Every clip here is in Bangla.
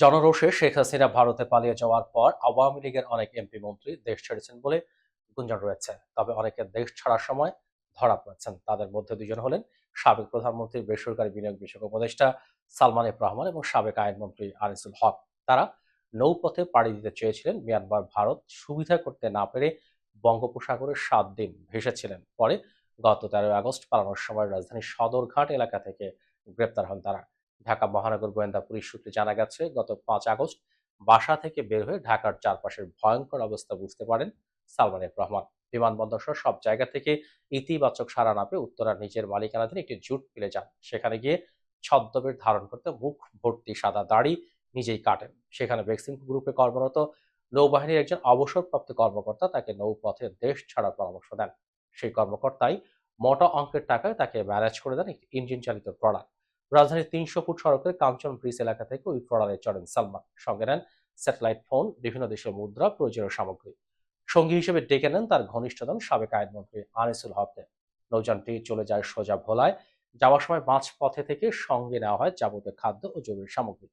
জনরোষে শেখ হাসিনা ভারতে পালিয়ে যাওয়ার পর আওয়ামী লীগের অনেক এমপি মন্ত্রী দেশ ছেড়েছেন বলে গুঞ্জন রয়েছে। তবে অনেকে দেশ ছাড়ার সময় ধরা পড়েছেন। তাদের মধ্যে দুজন হলেন সাবেক প্রধানমন্ত্রীর বেসরকারি বিনিয়োগ বিষয়ক উপদেষ্টা সালমান এফ রহমান এবং সাবেক আইনমন্ত্রী আনিসুল হক। তারা নৌপথে পাড়ি দিতে চেয়েছিলেন মিয়ানমার ভারত সুবিধা করতে না পেরে বঙ্গোপসাগরে সাত দিন ভেসেছিলেন। পরে গত তেরোই আগস্ট পালানোর সময় রাজধানীর সদরঘাট এলাকা থেকে গ্রেপ্তার হন তারা। ঢাকা মহানগর গোয়েন্দা পুলিশ সূত্রে জানা গেছে, গত পাঁচ আগস্ট বাসা থেকে বের হয়ে ঢাকার চারপাশের ভয়ঙ্কর অবস্থা বুঝতে পারেন সালমান রহমান। বিমানবন্দর সহ সব জায়গা থেকে ইতিবাচক সারা না পেয়ে উত্তরার নিজের মালিকানাধীন একটি জুট মিলে যান। সেখানে গিয়ে ছদ্মবেশ ধারণ করতে মুখ ভর্তি সাদা দাড়ি নিজেই কাটেন। সেখানে ভ্যাকসিন গ্রুপে কর্মরত নৌবাহিনীর একজন অবসরপ্রাপ্ত কর্মকর্তা তাকে নৌপথে দেশ ছাড়ার পরামর্শ দেন। সেই কর্মকর্তাই মোটা অঙ্কের টাকায় তাকে ম্যানেজ করে দেন একটি ইঞ্জিন চালিত ট্রলার রাজধানীর তিনশো ফুট সড়কের কাঞ্চন ব্রিজ এলাকা থেকে ওই ট্রলারে চড়েন সালমান। সঙ্গে নেন স্যাটেলাইট ফোন, বিভিন্ন দেশের মুদ্রা, প্রয়োজনীয় সামগ্রী। সঙ্গী হিসেবে ডেকে নেন তার ঘনিষ্ঠতম সাবেক আইনমন্ত্রী আনিসুল হককে। নৌযানটি চলে যায় সোজা ভোলায়। যাওয়ার সময় মাঝ পথে থেকে সঙ্গে নেওয়া হয় যাবতীয় খাদ্য ও জরুরি সামগ্রী।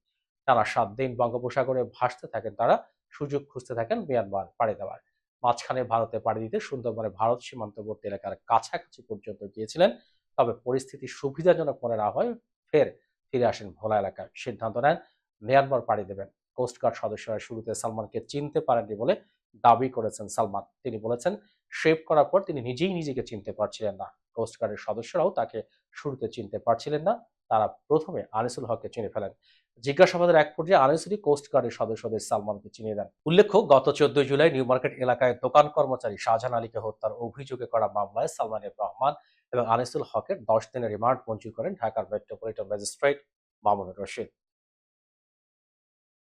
টানা সাত দিন বঙ্গোপসাগরে ভাসতে থাকেন তারা, সুযোগ খুঁজতে থাকেন মিয়ানমার পাড়ি দেওয়ার। মাঝখানে ভারতে পাড়ি দিতে সুন্দরবনে ভারত সীমান্তবর্তী এলাকার কাছাকাছি পর্যন্ত গিয়েছিলেন, তবে পরিস্থিতি সুবিধাজনক মনে না হয় ফের ফিরে আসেন ভোলা এলাকায় সিদ্ধান্ত নেন। মিয়ানমার পাড়ি দেবেন। কোস্টগার্ড সদস্যরা শুরুতে সালমানকে চিনতে পারেননি বলে দাবি করেছেন সালমান। তিনি বলেছেন শেভ করার পর তিনি নিজেই নিজেকে চিনতে পারছিলেন না। কোস্টগার্ডের সদস্যরাও তাকে শুরুতে চিনতে পারছিলেন না। তারা প্রথমে আনিসুল হককে চিনে ফেলেন। জিজ্ঞাসাবাদের এক পর্যায়ে আনিসুলি কোস্টগার্ডের সদস্যদের সালমানকে চিনিয়ে দেন। উল্লেখ্য, গত চোদ্দই জুলাই নিউ মার্কেট এলাকায় দোকান কর্মচারী শাহজাহান আলীকে হত্যার অভিযোগে করা মামলায় সালমানের রহমান এবং আনিসুল হকের দশ দিনের রিমান্ড মঞ্জুর করেন ঢাকার মেট্রোপলিটন ম্যাজিস্ট্রেট মামুনুর রশিদ।